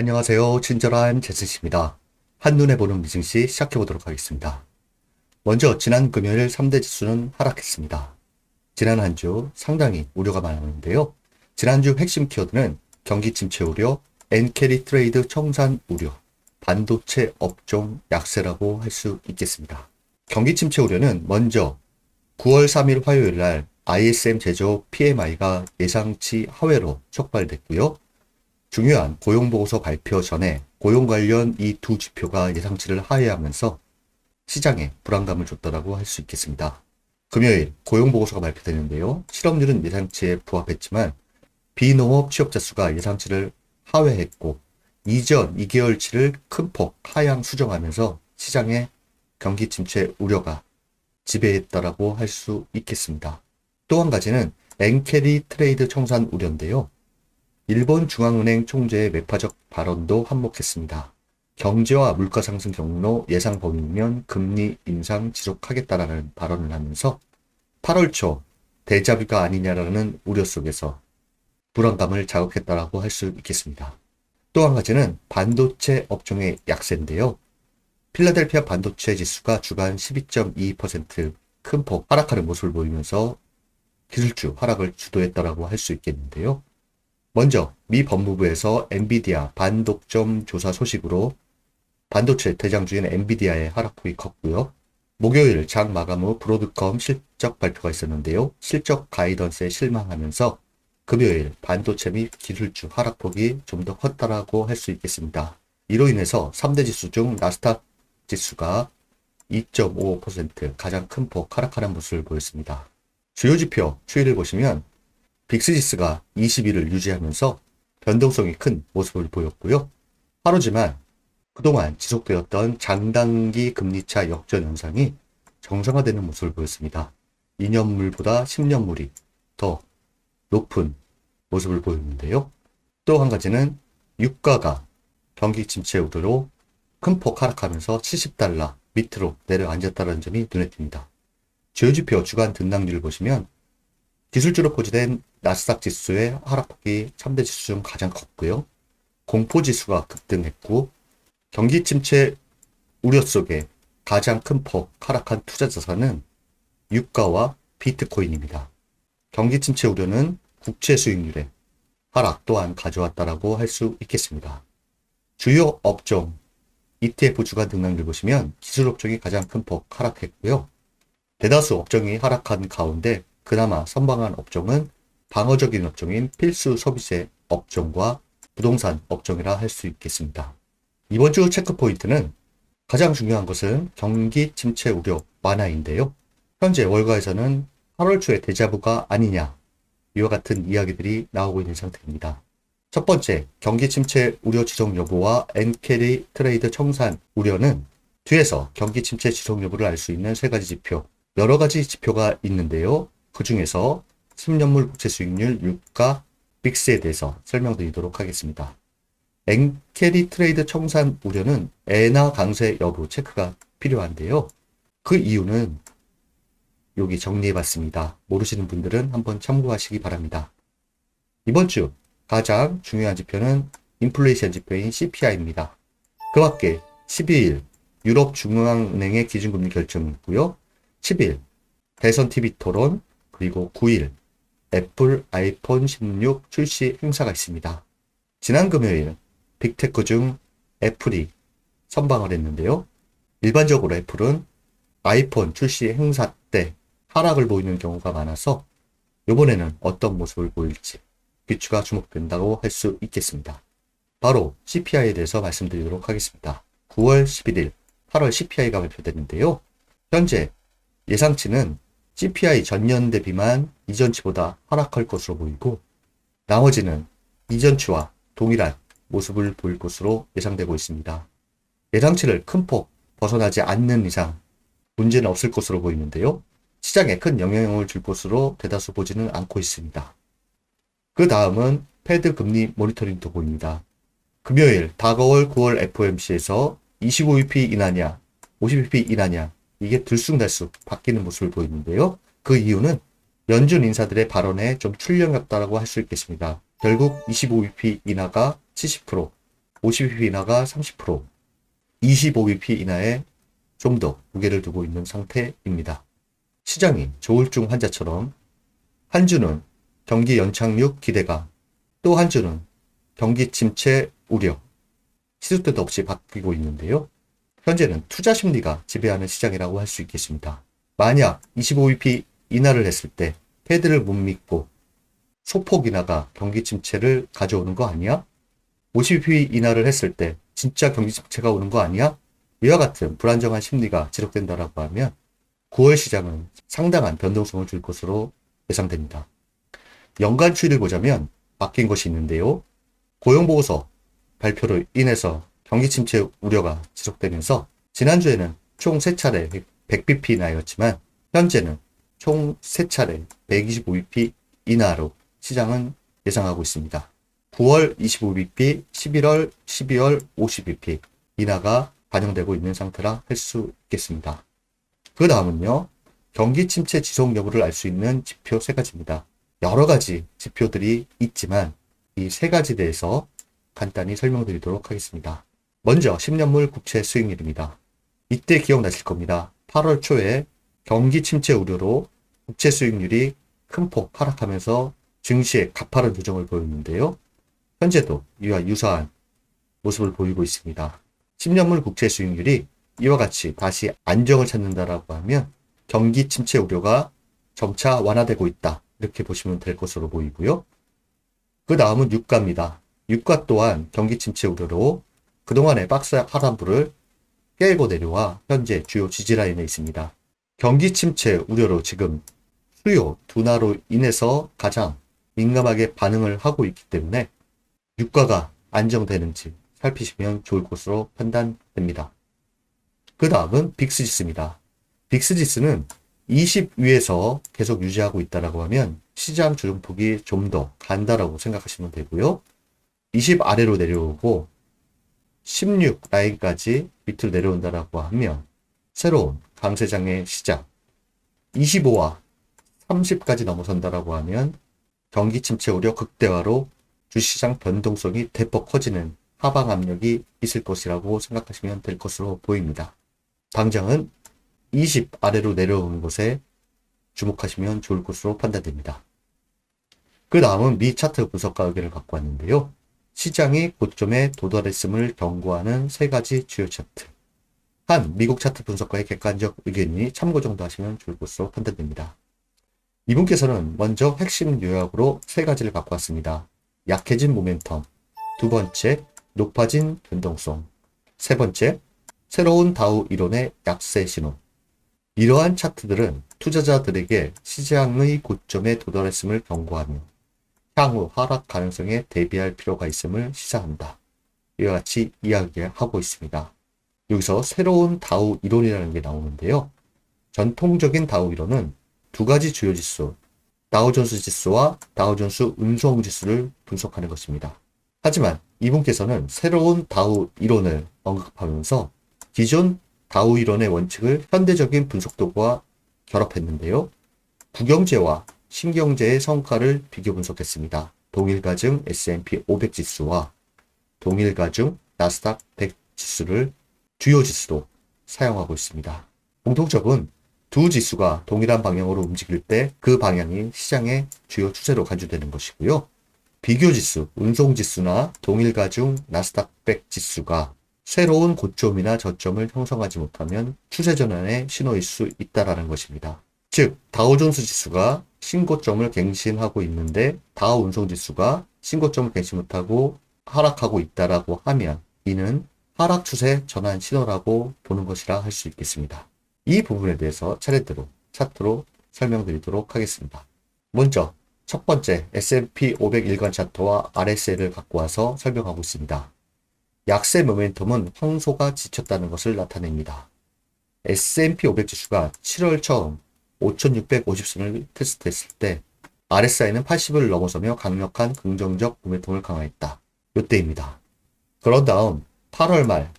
안녕하세요. 친절한 제스입니다. 한눈에 보는 미증시 시작해보도록 하겠습니다. 먼저 지난 금요일 3대 지수는 하락했습니다. 지난 한 주 상당히 우려가 많았는데요. 지난주 핵심 키워드는 경기 침체 우려, 엔캐리 트레이드 청산 우려, 반도체 업종 약세라고 할 수 있겠습니다. 경기 침체 우려는 먼저 9월 3일 화요일 날 ISM 제조업 PMI가 예상치 하회로 촉발됐고요. 중요한 고용보고서 발표 전에 고용 관련 이 두 지표가 예상치를 하회하면서 시장에 불안감을 줬다라고 할 수 있겠습니다. 금요일 고용보고서가 발표되는데요. 실업률은 예상치에 부합했지만 비농업 취업자 수가 예상치를 하회했고 이전 2개월치를 큰 폭 하향 수정하면서 시장의 경기 침체 우려가 지배했다라고 할 수 있겠습니다. 또 한 가지는 엔캐리 트레이드 청산 우려인데요. 일본 중앙은행 총재의 매파적 발언도 한몫했습니다. 경제와 물가 상승 경로 예상 범위면 금리 인상 지속하겠다라는 발언을 하면서 8월 초 대자뷰가 아니냐라는 우려 속에서 불안감을 자극했다라고 할 수 있겠습니다. 또 한 가지는 반도체 업종의 약세인데요. 필라델피아 반도체 지수가 주간 12.2%큰 폭 하락하는 모습을 보이면서 기술주 하락을 주도했다라고 할 수 있겠는데요. 먼저 미 법무부에서 엔비디아 반독점 조사 소식으로 반도체 대장주인 엔비디아의 하락폭이 컸고요. 목요일 장 마감 후 브로드컴 실적 발표가 있었는데요. 실적 가이던스에 실망하면서 금요일 반도체 및 기술주 하락폭이 좀 더 컸다라고 할 수 있겠습니다. 이로 인해서 3대 지수 중 나스닥 지수가 2.55% 가장 큰 폭 하락하는 모습을 보였습니다. 주요 지표 추이를 보시면 빅스지스가 21을 유지하면서 변동성이 큰 모습을 보였고요. 하루지만 그동안 지속되었던 장단기 금리차 역전 현상이 정상화되는 모습을 보였습니다. 2년물보다 10년물이 더 높은 모습을 보였는데요. 또 한 가지는 유가가 경기 침체 우려로 큰 폭 하락하면서 70달러 밑으로 내려앉았다는 점이 눈에 띕니다. 주요 지표 주간 등락률을 보시면 기술주로 포지된 나스닥 지수의 하락폭이 3대 지수 중 가장 컸고요. 공포 지수가 급등했고 경기 침체 우려 속에 가장 큰 폭 하락한 투자 자산은 유가와 비트코인입니다. 경기 침체 우려는 국채 수익률에 하락 또한 가져왔다라고 할 수 있겠습니다. 주요 업종 ETF 주간 등락률 보시면 기술 업종이 가장 큰 폭 하락했고요. 대다수 업종이 하락한 가운데 그나마 선방한 업종은 방어적인 업종인 필수 소비재 업종과 부동산 업종이라 할 수 있겠습니다. 이번 주 체크 포인트는 가장 중요한 것은 경기 침체 우려 완화인데요. 현재 월가에서는 8월 초에 대자부가 아니냐 이와 같은 이야기들이 나오고 있는 상태입니다. 첫 번째, 경기 침체 우려 지속 여부와 엔캐리 트레이드 청산 우려는 뒤에서 경기 침체 지속 여부를 알 수 있는 세 가지 지표, 여러 가지 지표가 있는데요. 그 중에서 10년물 국채 수익률, 유가, 빅스에 대해서 설명드리도록 하겠습니다. 엔캐리 트레이드 청산 우려는 엔화 강세 여부 체크가 필요한데요. 그 이유는 여기 정리해봤습니다. 모르시는 분들은 한번 참고하시기 바랍니다. 이번 주 가장 중요한 지표는 인플레이션 지표인 CPI입니다. 그 밖에 12일 유럽 중앙은행의 기준금리 결정이 있고요. 10일 대선 TV 토론 그리고 9일 애플 아이폰 16 출시 행사가 있습니다. 지난 금요일 빅테크 중 애플이 선방을 했는데요. 일반적으로 애플은 아이폰 출시 행사 때 하락을 보이는 경우가 많아서 이번에는 어떤 모습을 보일지 비추가 주목된다고 할 수 있겠습니다. 바로 CPI에 대해서 말씀드리도록 하겠습니다. 9월 11일 8월 CPI가 발표됐는데요. 현재 예상치는 CPI 전년 대비만 이전치보다 하락할 것으로 보이고 나머지는 이전치와 동일한 모습을 보일 것으로 예상되고 있습니다. 예상치를 큰 폭 벗어나지 않는 이상 문제는 없을 것으로 보이는데요. 시장에 큰 영향을 줄 것으로 대다수 보지는 않고 있습니다. 그 다음은 패드 금리 모니터링 도구입니다. 금요일 다가올 9월 FOMC에서 25bp 인하냐, 50bp 인하냐, 이게 들쑥날쑥 바뀌는 모습을 보이는데요. 그 이유는 연준 인사들의 발언에 좀 출렁였다라고 할 수 있겠습니다. 결국 25bp 인하가 70%, 50bp 인하가 30%, 25bp 인하에 좀 더 무게를 두고 있는 상태입니다. 시장이 조울증 환자처럼 한 주는 경기 연착륙 기대가 또한 주는 경기 침체 우려 시도 때도 없이 바뀌고 있는데요. 현재는 투자 심리가 지배하는 시장이라고 할 수 있겠습니다. 만약 25bp 인하를 했을 때 패드를 못 믿고 소폭 인하가 경기 침체를 가져오는 거 아니야? 50bp 인하를 했을 때 진짜 경기 침체가 오는 거 아니야? 이와 같은 불안정한 심리가 지속된다라고 하면 9월 시장은 상당한 변동성을 줄 것으로 예상됩니다. 연간 추이를 보자면 바뀐 것이 있는데요. 고용보고서 발표로 인해서 경기 침체 우려가 지속되면서 지난주에는 총 3차례 100bp 인하였지만 현재는 총 3차례 125bp 인하로 시장은 예상하고 있습니다. 9월 25bp, 11월, 12월 50bp 인하가 반영되고 있는 상태라 할 수 있겠습니다. 그 다음은요. 경기 침체 지속 여부를 알 수 있는 지표 세 가지입니다. 여러 가지 지표들이 있지만 이 세 가지 대해서 간단히 설명드리도록 하겠습니다. 먼저 10년물 국채 수익률입니다. 이때 기억나실 겁니다. 8월 초에 경기 침체 우려로 국채 수익률이 큰 폭 하락하면서 증시에 가파른 조정을 보였는데요. 현재도 이와 유사한 모습을 보이고 있습니다. 10년물 국채 수익률이 이와 같이 다시 안정을 찾는다라고 하면 경기 침체 우려가 점차 완화되고 있다. 이렇게 보시면 될 것으로 보이고요. 그 다음은 유가입니다. 유가 또한 경기 침체 우려로 그동안의 박스 하단부를 깨고 내려와 현재 주요 지지라인에 있습니다. 경기 침체 우려로 지금 수요 둔화로 인해서 가장 민감하게 반응을 하고 있기 때문에 유가가 안정되는지 살피시면 좋을 것으로 판단됩니다. 그 다음은 빅스지수입니다. 빅스지수는 20 위에서 계속 유지하고 있다라고 하면 시장 조정폭이 좀 더 간다라고 생각하시면 되고요. 20 아래로 내려오고 16 라인까지 밑으로 내려온다라고 하면 새로운 강세장의 시작 25와 30까지 넘어선다라고 하면 경기 침체 우려 극대화로 주시장 변동성이 대폭 커지는 하방 압력이 있을 것이라고 생각하시면 될 것으로 보입니다. 당장은 20 아래로 내려오는 곳에 주목하시면 좋을 것으로 판단됩니다. 그 다음은 미 차트 분석가 의견을 갖고 왔는데요. 시장이 고점에 도달했음을 경고하는 세 가지 주요 차트. 한 미국 차트 분석가의 객관적 의견이 참고 정도 하시면 좋을 것으로 판단됩니다. 이분께서는 먼저 핵심 요약으로 세 가지를 갖고 왔습니다. 약해진 모멘텀, 두 번째, 높아진 변동성, 세 번째, 새로운 다우 이론의 약세 신호. 이러한 차트들은 투자자들에게 시장의 고점에 도달했음을 경고하며 향후 하락 가능성에 대비할 필요가 있음을 시사한다. 이와 같이 이야기하고 있습니다. 여기서 새로운 다우 이론이라는 게 나오는데요. 전통적인 다우 이론은 두 가지 주요 지수, 다우존스 지수와 다우존스 운송 지수를 분석하는 것입니다. 하지만 이분께서는 새로운 다우 이론을 언급하면서 기존 다우 이론의 원칙을 현대적인 분석 도구와 결합했는데요. 국영제와 신경제의 성과를 비교 분석했습니다. 동일 가중 S&P 500 지수와 동일 가중 나스닥 100 지수를 주요 지수로 사용하고 있습니다. 공통적은 두 지수가 동일한 방향으로 움직일 때 그 방향이 시장의 주요 추세로 간주되는 것이고요. 비교 지수, 운송 지수나 동일 가중 나스닥 100 지수가 새로운 고점이나 저점을 형성하지 못하면 추세 전환의 신호일 수 있다라는 것입니다. 즉, 다우존스 지수가 신고점을 갱신하고 있는데 다우 운송 지수가 신고점을 갱신 못하고 하락하고 있다라고 하면 이는 하락 추세 전환 신호라고 보는 것이라 할 수 있겠습니다. 이 부분에 대해서 차례대로 차트로 설명드리도록 하겠습니다. 먼저 첫 번째 S&P 500 일간 차트와 RSL을 갖고 와서 설명하고 있습니다. 약세 모멘텀은 황소가 지쳤다는 것을 나타냅니다. S&P 500 지수가 7월 처음 5650선을 테스트했을 때 RSI는 80을 넘어서며 강력한 긍정적 모멘텀을 강화했다. 이때입니다. 그런 다음 8월 말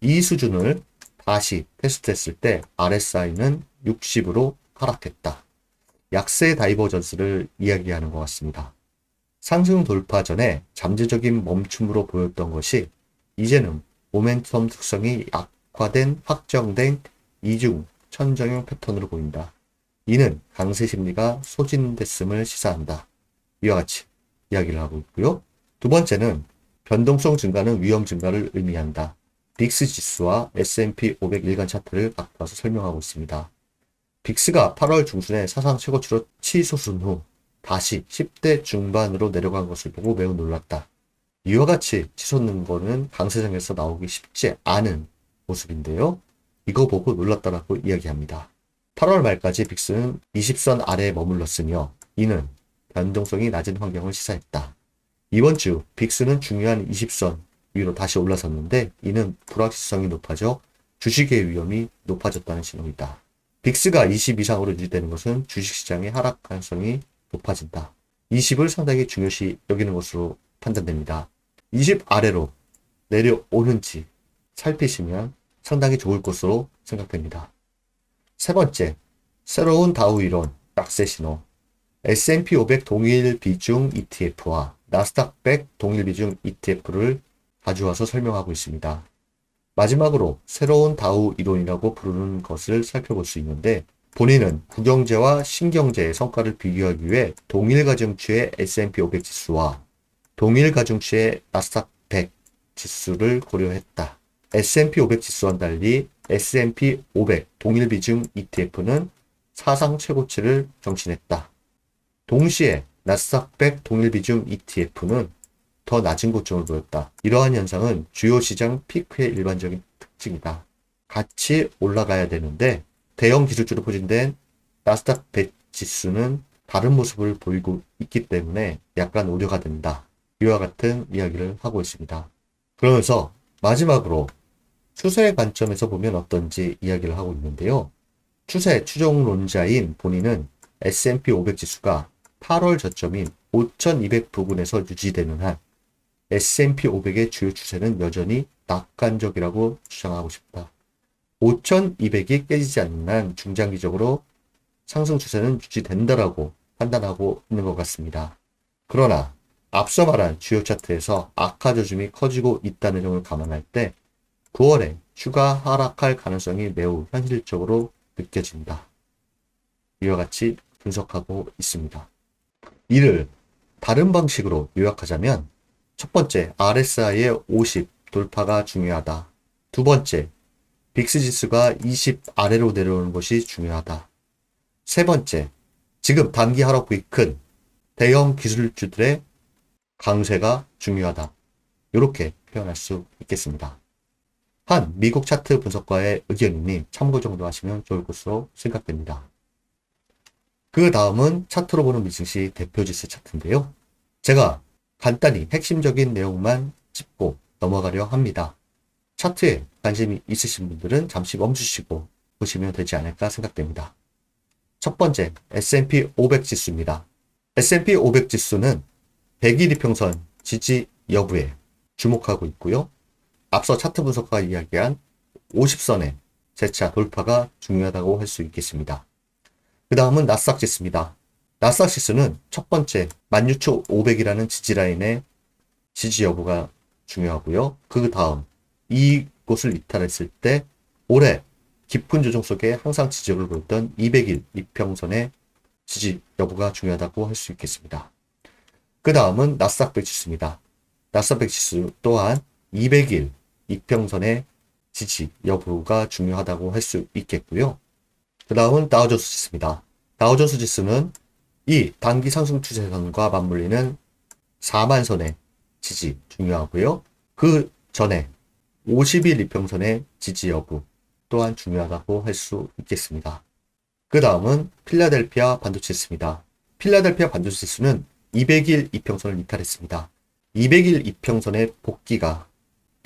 이 수준을 다시 테스트했을 때 RSI는 60으로 하락했다. 약세 다이버전스를 이야기하는 것 같습니다. 상승 돌파 전에 잠재적인 멈춤으로 보였던 것이 이제는 모멘텀 특성이 약화된 확정된 이중 천정형 패턴으로 보인다. 이는 강세 심리가 소진됐음을 시사한다. 이와 같이 이야기를 하고 있고요. 두 번째는 변동성 증가는 위험 증가를 의미한다. 빅스 지수와 S&P 500 일간 차트를 바꿔서 설명하고 있습니다. 빅스가 8월 중순에 사상 최고치로 치솟은 후 다시 10대 중반으로 내려간 것을 보고 매우 놀랐다. 이와 같이 치솟는 거는 강세장에서 나오기 쉽지 않은 모습인데요. 이거 보고 놀랐다라고 이야기합니다. 8월 말까지 빅스는 20선 아래에 머물렀으며 이는 변동성이 낮은 환경을 시사했다. 이번 주 빅스는 중요한 20선 위로 다시 올라섰는데 이는 불확실성이 높아져 주식의 위험이 높아졌다는 신호이다. 빅스가 20 이상으로 유지되는 것은 주식시장의 하락 가능성이 높아진다. 20을 상당히 중요시 여기는 것으로 판단됩니다. 20 아래로 내려오는지 살피시면 상당히 좋을 것으로 생각됩니다. 세 번째, 새로운 다우 이론, 약세 신호. S&P 500 동일 비중 ETF와 나스닥 100 동일 비중 ETF를 가져와서 설명하고 있습니다. 마지막으로 새로운 다우 이론이라고 부르는 것을 살펴볼 수 있는데 본인은 국영제와 신경제의 성과를 비교하기 위해 동일 가중치의 S&P 500 지수와 동일 가중치의 나스닥 100 지수를 고려했다. S&P 500 지수와는 달리 S&P 500 동일 비중 ETF는 사상 최고치를 경신했다. 동시에 나스닥 100 동일 비중 ETF는 더 낮은 고점을 보였다. 이러한 현상은 주요 시장 피크의 일반적인 특징이다. 같이 올라가야 되는데 대형 기술주로 포진된 나스닥 100 지수는 다른 모습을 보이고 있기 때문에 약간 우려가 된다. 이와 같은 이야기를 하고 있습니다. 그러면서 마지막으로 추세 관점에서 보면 어떤지 이야기를 하고 있는데요. 추세 추종론자인 본인은 S&P 500 지수가 8월 저점인 5200 부근에서 유지되는 한 S&P 500의 주요 추세는 여전히 낙관적이라고 주장하고 싶다. 5200이 깨지지 않는 한 중장기적으로 상승 추세는 유지된다라고 판단하고 있는 것 같습니다. 그러나 앞서 말한 주요 차트에서 악화 조짐이 커지고 있다는 점을 감안할 때 9월에 추가 하락할 가능성이 매우 현실적으로 느껴진다. 이와 같이 분석하고 있습니다. 이를 다른 방식으로 요약하자면 첫 번째, RSI의 50 돌파가 중요하다. 두 번째, 빅스 지수가 20 아래로 내려오는 것이 중요하다. 세 번째, 지금 단기 하락폭이 큰 대형 기술주들의 강세가 중요하다. 이렇게 표현할 수 있겠습니다. 한 미국 차트 분석가의 의견이니 참고 정도 하시면 좋을 것으로 생각됩니다. 그 다음은 차트로 보는 미증시 대표지수 차트인데요. 제가 간단히 핵심적인 내용만 짚고 넘어가려 합니다. 차트에 관심이 있으신 분들은 잠시 멈추시고 보시면 되지 않을까 생각됩니다. 첫 번째, S&P 500 지수입니다. S&P 500 지수는 100일 이평선 지지 여부에 주목하고 있고요. 앞서 차트 분석가 이야기한 50선의 재차 돌파가 중요하다고 할 수 있겠습니다. 그 다음은 나스닥 지수입니다. 나스닥 지수는 첫 번째 16,500이라는 지지라인의 지지 여부가 중요하고요. 그 다음 이곳을 이탈했을 때 올해 깊은 조정 속에 항상 지지를 보였던 200일 이평선의 지지 여부가 중요하다고 할 수 있겠습니다. 그 다음은 나스닥 백 지수입니다. 나스닥 백 지수 또한 200일 이평선의 지지 여부가 중요하다고 할 수 있겠고요. 그 다음은 다우존스 지수입니다. 다우존스 지수는 이 단기 상승 추세선과 맞물리는 4만선의 지지 중요하고요. 그 전에 50일 이평선의 지지 여부 또한 중요하다고 할 수 있겠습니다. 그 다음은 필라델피아 반도체 지수입니다. 필라델피아 반도체 지수는 200일 이평선을 이탈했습니다. 200일 이평선의 복귀가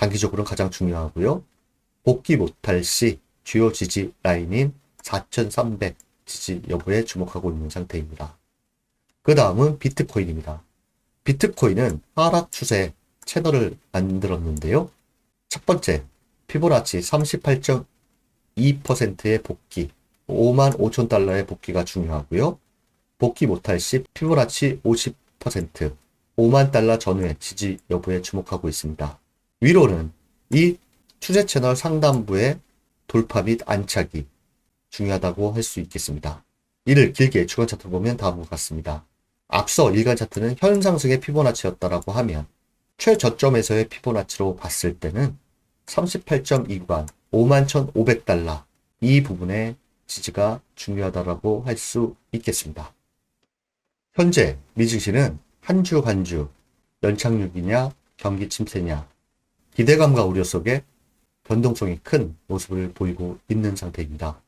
단기적으로 가장 중요하고요. 복귀 못할 시 주요 지지 라인인 4300 지지 여부에 주목하고 있는 상태입니다. 그 다음은 비트코인입니다. 비트코인은 하락 추세 채널을 만들었는데요. 첫 번째, 피보나치 38.2%의 복귀, 5만 5천 달러의 복귀가 중요하고요. 복귀 못할 시 피보나치 50%, 5만 달러 전후의 지지 여부에 주목하고 있습니다. 위로는 이 추세 채널 상단부의 돌파 및 안착이 중요하다고 할 수 있겠습니다. 이를 길게 주간 차트로 보면 다음과 같습니다. 앞서 일간 차트는 현상승의 피보나치였다라고 하면 최저점에서의 피보나치로 봤을 때는 38.2구간 51,500달러 이 부분의 지지가 중요하다라고 할 수 있겠습니다. 현재 미증시는 한 주 한주 연착륙이냐 경기 침체냐 기대감과 우려 속에 변동성이 큰 모습을 보이고 있는 상태입니다.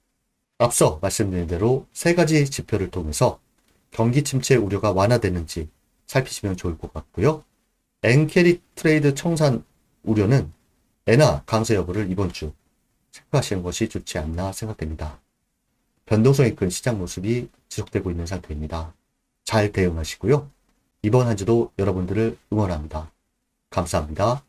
앞서 말씀드린 대로 세 가지 지표를 통해서 경기 침체 우려가 완화되는지 살피시면 좋을 것 같고요. 엔캐리 트레이드 청산 우려는 엔화 강세 여부를 이번 주 체크하시는 것이 좋지 않나 생각됩니다. 변동성이 큰 시장 모습이 지속되고 있는 상태입니다. 잘 대응하시고요. 이번 한 주도 여러분들을 응원합니다. 감사합니다.